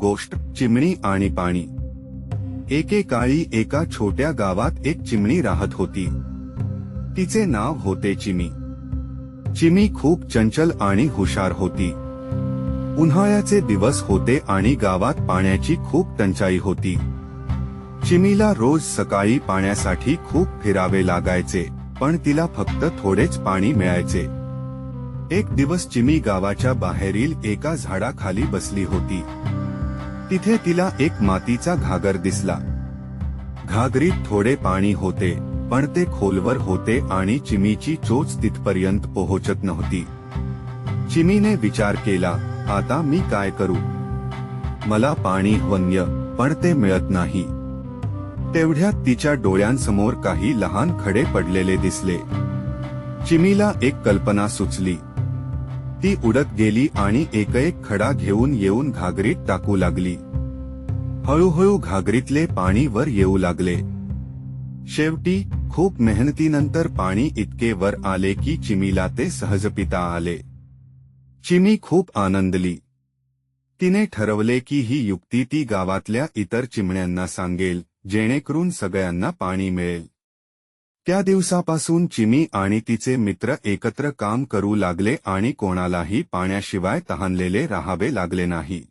गोष्ट चिमणी आणि पाणी. एकेकाळी एका छोट्या गावात एक चिमणी राहत होती. तिचे नाव होते चिमी. चिमी खूप चंचल आणि हुशार होती. उन्हाळ्याचे दिवस होते आणि गावात पाण्याची खूप टंचाई होती. चिमीला रोज सकाळी पाण्यासाठी खूप फिरावे लागायचे पण तिला फक्त थोडेच पाणी मिळायचे. एक दिवस चिमी गावाच्या बाहेरील एका झाडाखाली बसली होती. तिथे तिला एक मातीचा घागर दिसला. घागरीत थोडे पाणी होते पण ते खोलवर होते आणि चिमीची चोच तिथपर्यंत पोहोचत नव्हती. चिमीने विचार केला आता मी काय करू? मला पाणी वन्य पण ते मिळत नाही. तेवढ्यात तिच्या डोळ्यांसमोर काही लहान खडे पडलेले दिसले. चिमीला एक कल्पना सुचली. ती उडत गेली आणि एक एक खडा घेऊन येऊन घागरीत टाकू लागली. हळूहळू घागरीतले पाणी वर येऊ लागले. शेवटी खूप मेहनतीनंतर पाणी इतके वर आले की चिमीला ते सहज पिता आले. चिमी खूप आनंदली. तिने ठरवले की ही युक्ती ती गावातल्या इतर चिमण्यांना सांगेल जेणेकरून सगळ्यांना पाणी मिळेल. त्या दिवसापासून चिमी आणि तिचे मित्र एकत्र काम करू लागले आणि कोणालाही पाण्याशिवाय तहानलेले राहावे लागले नाही.